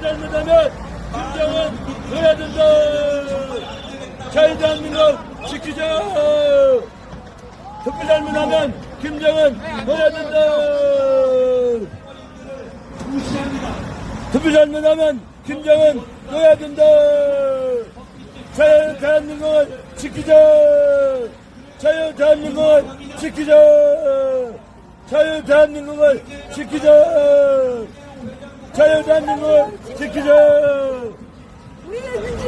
투표 잘못하면 김정은 넣어야 된다. 자유 대한민국 지키자. 투표 잘못하면 김정은 넣어야 된다. 투표 잘못하면 김정은 넣어야 된다. 자유 대한민국을 지키자. 자유 대한민국을 지키자. 자유 대한민국을 지키자. 자유 대한민국을 지키자. 우리의 민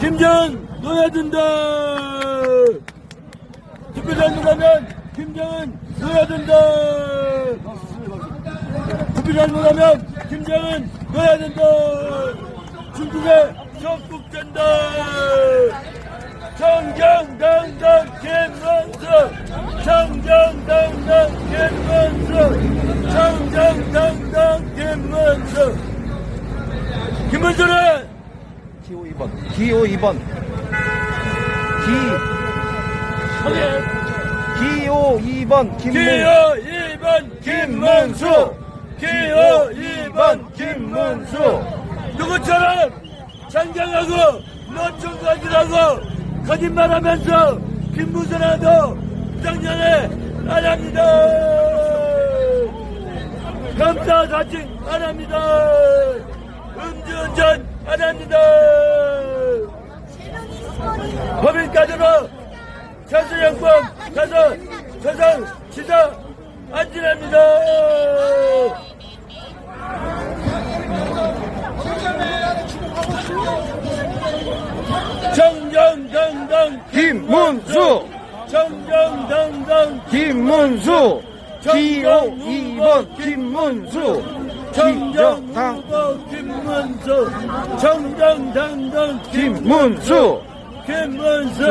김정은 넣어야 된다. 투표 잘못하면 김정은 넣어야 된다. 투표 잘못하면 김정은 넣어야 된다. 중국에 적국된다. 정정당당 김문수 정정당당 김문수 정정당당 김문수 김문수는 기호 2번. 기호 2번. 기, 기호 2번. 김문. 기호 2번. 김문수. 기호 2번. 김문수. 누구처럼 장장하고 멋쩍가지라고 거짓말하면서 김문수라도 작년에 안 합니다. 검사 사칭 안 합니다 음주운전 안 합니다 법인카드로 자수형법 가서 저장 시장 안 지납니다. 정정당당 김문수. 정정당당 김문수. 기호 2번. 김문수. 정정 기정당. 후보 김문수 정정당당 김문수. 김문수